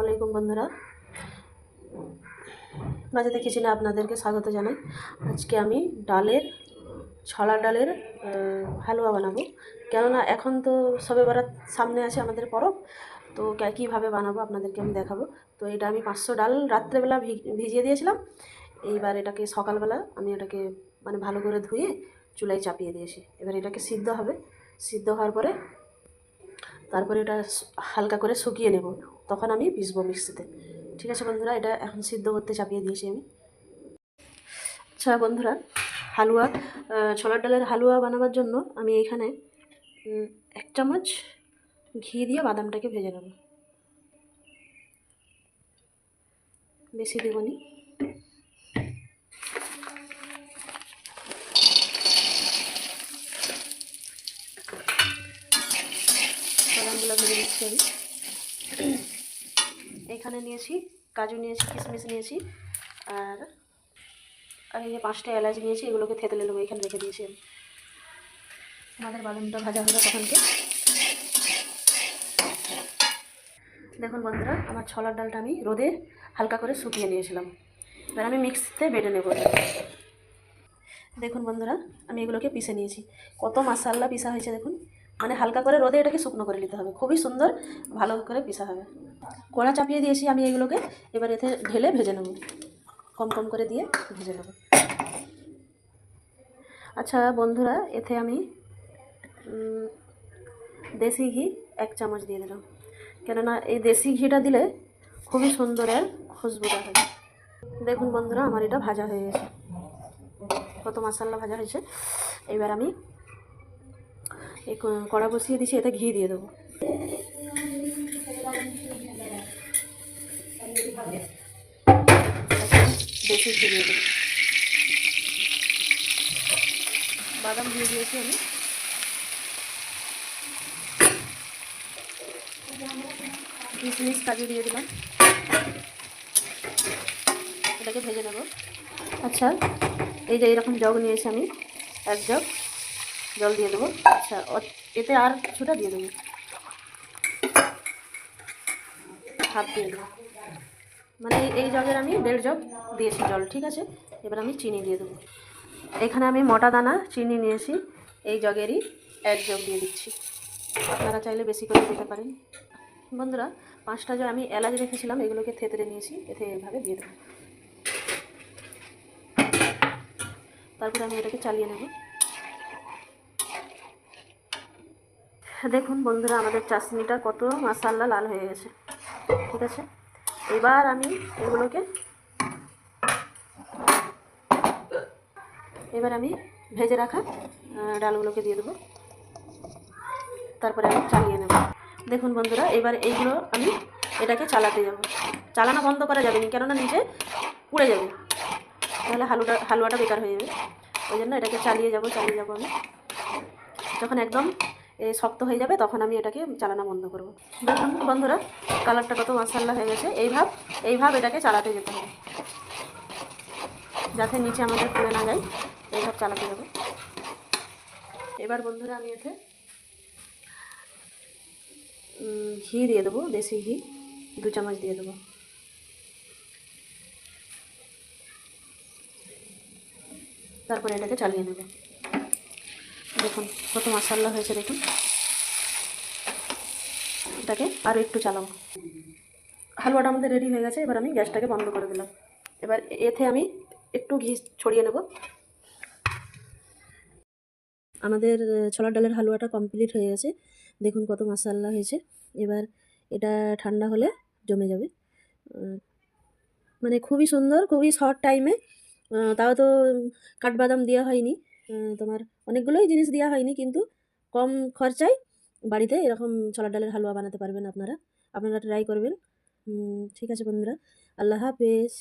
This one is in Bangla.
আলাইকুম বন্ধুরা। বাজাতে কিচেনে আপনাদেরকে স্বাগত জানাই। আজকে আমি ডালের, ছলা ডালের হালুয়া বানাবো। কেননা এখন তো সবে বরাত সামনে আছে আমাদের পরব, তো কীভাবে বানাবো আপনাদেরকে আমি দেখাবো। তো এটা আমি পাঁচশো ডাল রাত্রেবেলা ভিজিয়ে দিয়েছিলাম। এইবার এটাকে সকালবেলা আমি এটাকে মানে ভালো করে ধুয়ে চুলায় চাপিয়ে দিয়েছি। এবার এটাকে সিদ্ধ হবে। সিদ্ধ হওয়ার পরে তারপরে এটা হালকা করে শুকিয়ে নেব। তখন আমি পিসবো মিক্সিতে। ঠিক আছে বন্ধুরা, এটা এখন সিদ্ধ করতে চাপিয়ে দিয়েছি আমি। আচ্ছা বন্ধুরা, হালুয়া ছোলার ডালের হালুয়া বানাবার জন্য আমি এখানে এক চামচ ঘি দিয়ে বাদামটাকে ভেজে নেব। বেশি দেবনি বাদামগুলো ভেজে দিচ্ছি আমি। এখানে নিয়েছি, কাজু নিয়েছি, কিশমিশ নিয়েছি, আর আর এই যে পাঁচটা এলাচ নিয়েছি, এগুলোকে থেতলে নেব, এখানে রেখে দিয়েছি আমি। আমাদের বাদামটা ভাজা হলো তখনকে দেখুন বন্ধুরা, আমার ছোলার ডালটা আমি রোদে হালকা করে শুকিয়ে নিয়েছিলাম। এবার আমি মিক্সিতে বেটে নেব। দেখুন বন্ধুরা, আমি এগুলোকে পিষে নিয়েছি। কত মশাল্লা পিসা হয়েছে দেখুন। মানে হালকা করে রোদে এটাকে শুকনো করে নিতে হবে। খুবই সুন্দর, ভালো করে পিসা হবে। কড়া চাপিয়ে দিয়েছি আমি এগুলোকে, এবার এতে ঢেলে ভেজে নেব। কম কম করে দিয়ে ভেজে নেব। আচ্ছা বন্ধুরা, এতে আমি দেশি ঘি এক চামচ দিয়ে দিলাম। কেননা এই দেশি ঘিটা দিলে খুবই সুন্দরের খুশবুটা হয়। দেখুন বন্ধুরা, আমার এটা ভাজা হয়ে গেছে। কত মশালা ভাজা হয়েছে। এবার আমি কড়া বসিয়ে দিয়েছি এতে ঘি দিয়ে দেবো। বেশি ঘি দিয়ে দেবো। বাদাম দিয়ে দিয়েছি আমি। কিশমিশ কাজু দিয়ে দিলাম। এটাকে ভেজে নেব। আচ্ছা। এই যে এরকম জগ নিয়েছি আমি এক জগ। জল দিয়ে দেবো। আচ্ছা এতে আর কিছুটা দিয়ে দেবো। হাফ দিয়ে দেবো। মানে এই- জগের আমি দেড় জগ দিয়েছি জল, ঠিক আছে? এবার আমি চিনি দিয়ে দেবো। এখানে আমি মোটা দানা, চিনি নিয়েছি। এই জগেরই এক জগ দিয়ে দিচ্ছি। আপনারা চাইলে বেশি করে দিতে পারেন। বন্ধুরা, পাঁচটা যে আমি এলাচ রেখেছিলাম, এগুলোকে থেতরে নিয়েছি, এতে এইভাবে দিয়ে দেবো। তারপরে আমি এটাকে চালিয়ে নেব। দেখুন বন্ধুরা, আমাদের চাশনিটা কত মাসাল্লা লাল হয়ে গেছে। ঠিক আছে? এবার আমি এগুলোকে এবার আমি ভেজে রাখা ডালগুলোকে দিয়ে দেবো। তারপরে আমি চালিয়ে নেব। দেখুন বন্ধুরা, এবার এইগুলো আমি এটাকে চালাতে যাব। চালানো বন্ধ করা যাবে না, কেননা নিচে পুড়ে যাবে। তাহলে হালুটা হালুয়াটা বেকার হয়ে যাবে। ওই জন্য এটাকে চালিয়ে যাব চালিয়ে যাব আমি। যখন একদম শক্ত হয়ে যাবে, তখন আমি এটাকে চালানো বন্ধ করব। দেখুন বন্ধুরা, কালারটা কত মশাল্লা হয়ে গেছে। এইভাব এইভাব এটাকে চালাতে যেতে হবে। যাতে নিচে আমাদের পুড়ে না যায় এইভাব চালাতে যাবে এবার বন্ধুরা, আমি এতে ঘি দিয়ে দেবো, দেশি ঘি, দু চামচ দিয়ে দেবো। তারপরে এটাকে চালিয়ে নেব। দেখুন কত মশাল্লা হয়েছে দেখুন। এটাকে আরও একটু চালাবো। হালুয়াটা আমাদের রেডি হয়ে গেছে, এবার আমি গ্যাসটাকে বন্ধ করে দিলাম। এবার এতে আমি একটু ঘি ছড়িয়ে নেব। আমাদের ছোলার ডালের হালুয়াটা কমপ্লিট হয়ে গেছে। দেখুন কত মশাল্লা হয়েছে। এবার এটা ঠান্ডা হলে জমে যাবে। মানে খুবই সুন্দর, খুবই শর্ট টাইমে তাও তো কাঠবাদাম দেওয়া হয়নি। তোমার অনেকগুলোই জিনিস দেওয়া হয়নি, কিন্তু কম খরচায় বাড়িতে এরকম ছোলার ডালের হালুয়া বানাতে পারবেন আপনারা। আপনারা ট্রাই করবেন। ঠিক আছে বন্ধুরা। আল্লাহ হাফেজ।